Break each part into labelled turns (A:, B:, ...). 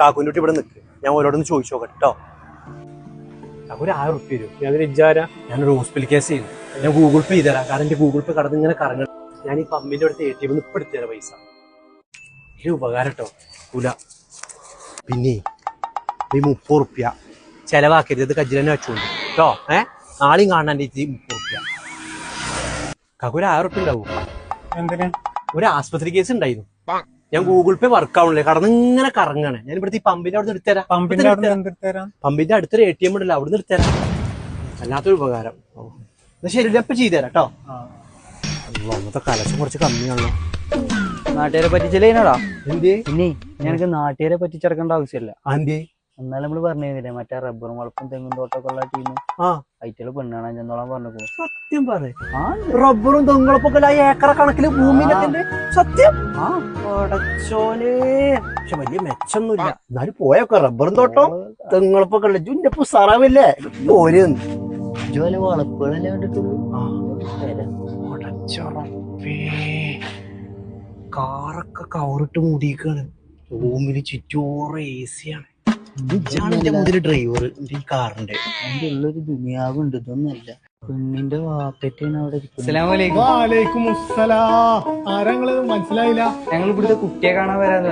A: കാക്കുന്റെ കുട്ടി ഇവിടെ നിൽക്ക് ഞാൻ ഓരോടൊന്ന് ചോദിച്ചു നോക്കട്ടെ കേട്ടോ ഒരു ആയിരം റുപ്യ തരും
B: ഞാൻ വിചാര
A: ഞാനൊരു ഹോസ്പിറ്റൽ കേസ് ചെയ്യുന്നു. ഞാൻ ഗൂഗിൾ പേ ചെയ്തുതരാം. കാരണം എന്റെ ഗൂഗിൾ പേ കടന്ന് ഇങ്ങനെ കറങ്ങണം. ഞാൻ ഈ പമ്മിന്റെ അടുത്ത് എ ടി എം ഇപ്പൊ എടുത്തു തരാം പൈസ. ഒരു ഉപകാരം കേട്ടോ കൂല. പിന്നെ ഈ മുപ്പത് റുപ്യ ചെലവാക്കരുത്. ഇത് കജ്ജിൽ തന്നെ വെച്ചോണ്ട്. കേട്ടോ ഏ? നാളെയും കാണാൻ ഈ മുപ്പത് റുപ്യ കാക്കു ഒരു ആയിരം റുപ്യ ഉണ്ടാവും.
B: എന്തിന്?
A: ഒരു ആസ്പത്രി കേസ് ഉണ്ടായിരുന്നു. ഞാൻ ഗൂഗിൾ പേ വർക്ക് ആവണില്ലേ? കടന്ന് ഇങ്ങനെ കറങ്ങാണ്. ഞാൻ ഇവിടുത്തെ ഈ പമ്പിന്റെ അവിടെ എടുത്തുതരാം
B: പമ്പിന്റെ
A: പമ്പിന്റെ അടുത്തൊരു എ ടി എം ഉണ്ടല്ലോ അവിടെ നിർത്തരാം വല്ലാത്തൊരു ഉപകാരം. എന്നാ ശരി ഞാൻ ഇപ്പൊ ചെയ്തുതരാം കേട്ടോ അന്നത്തെ കലശം കുറച്ച് കമ്മിയാണല്ലോ.
C: നാട്ടുകാരെ പറ്റിച്ചില്ലേനോടാ
A: എന്തേ
C: പിന്നെ ഞാനൊക്കെ നാട്ടുകാരെ പറ്റിച്ചിറക്കേണ്ട ആവശ്യമില്ല.
A: ആന്തേ
C: എന്നാലും നമ്മൾ പറഞ്ഞിരുന്നില്ലേ മറ്റേ റബ്ബറും വളപ്പും തെങ്ങും തോട്ടമൊക്കെ ഉള്ള ടീം
A: ആ.
C: പെണ്ണാണ് അഞ്ചെന്നോളം പറഞ്ഞു
A: സത്യം പറ
C: റബ്ബറും
A: റബ്ബറും തെങ്ങളൊക്കെ ഏക്കറ കണക്കിൽ ഭൂമിയിലെ സത്യം?
C: ആ.
A: പടച്ചോനെ. പക്ഷെ വലിയ മെച്ചൊന്നുമില്ല. എന്നാലും പോയൊക്കെ റബ്ബറും തോട്ടം തെങ്ങളൊക്കെ ഉള്ള ജുന്റെ പുസാറാവില്ലേ? പോര്.
C: ഇതുപോലെ വളപ്പുകളല്ലേ കണ്ടിട്ടുള്ളൂ.
A: കാറൊക്കെ കവറിട്ട് മൂടിയേക്കാണ് റൂമിൽ ചുറ്റോറ് എ സി ഇതാണ് എന്റെ ഡ്രൈവർ ഈ കാറിന്റെ.
C: അതിന്റെ ഉള്ളൊരു ദുനിയാവുണ്ട് ഇതൊന്നല്ല പെണ്ണിന്റെ വാക്കറ്റാണ് അവിടെ ഇരിക്കുന്നത്.
B: വാലേക്കും മുസ്സലാം. ആരാങ്ങൾ മനസ്സിലായില്ല?
C: ഞങ്ങൾ ഇവിടുത്തെ കുട്ടിയെ കാണാൻ വരാതെ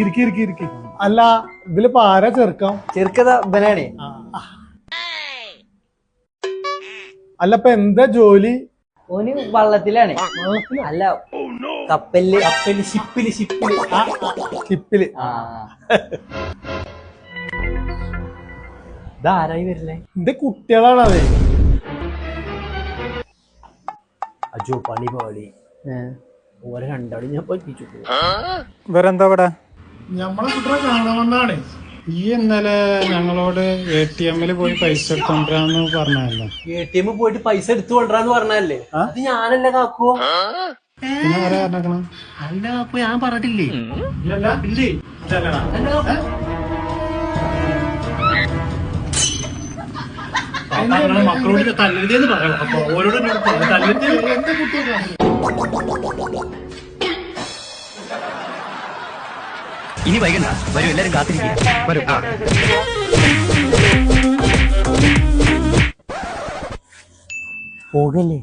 B: ഇരിക്കി ഇരിക്കി ഇരിക്കി. അല്ല ഇതിലിപ്പോ ആരാ ചെറുക്കാം?
C: ചെറുക്കത ബനാണേ
B: അല്ല ഇപ്പൊ എന്താ ജോലി?
C: ഓന് വള്ളത്തിലാണ്. അല്ല കപ്പലിൽ.
A: കപ്പൽ ഷിപ്പിൽ ഷിപ്പിൽ.
B: ഷിപ്പിൽ.
C: ആ.
A: ഇതാരായി വരില്ലേ
B: എന്റെ കുട്ടികളാണ് അതെ
A: അജോ പണി പാളി ഓരോ രണ്ടാളും ഞാൻ പറ്റിച്ചു.
B: വേറെന്താ ഇവിടെ? ഞമ്മളെ കുട്ടികളെ കാണാമെന്നാണ് ഈ ഇന്നലെ ഞങ്ങളോട് എ ടി എമ്മിൽ പോയി പൈസ എടുത്തോണ്ടാന്ന് പറഞ്ഞല്ലോ
A: എ ടി എം പോയിട്ട് പൈസ എടുത്തു കൊണ്ടാന്ന് പറഞ്ഞല്ലേ അത് ഞാനല്ല കാക്കോ?
B: പിന്നെ ആരാ പറഞ്ഞേക്കണം
A: അല്ല കാക്കു ഞാൻ പറഞ്ഞിട്ടില്ലേ?
B: ഇല്ലേ
A: അല്ല കാക്കു. മക്കളോട് തല്ലരുതെന്ന് പറയാം അപ്പൊ ഓരോട് തല്ലരുത്
D: ഇനി വൈകണ്ട വരും എല്ലാരും കാത്തിരിക്കും വരും ആ.
C: പോകല്ലേ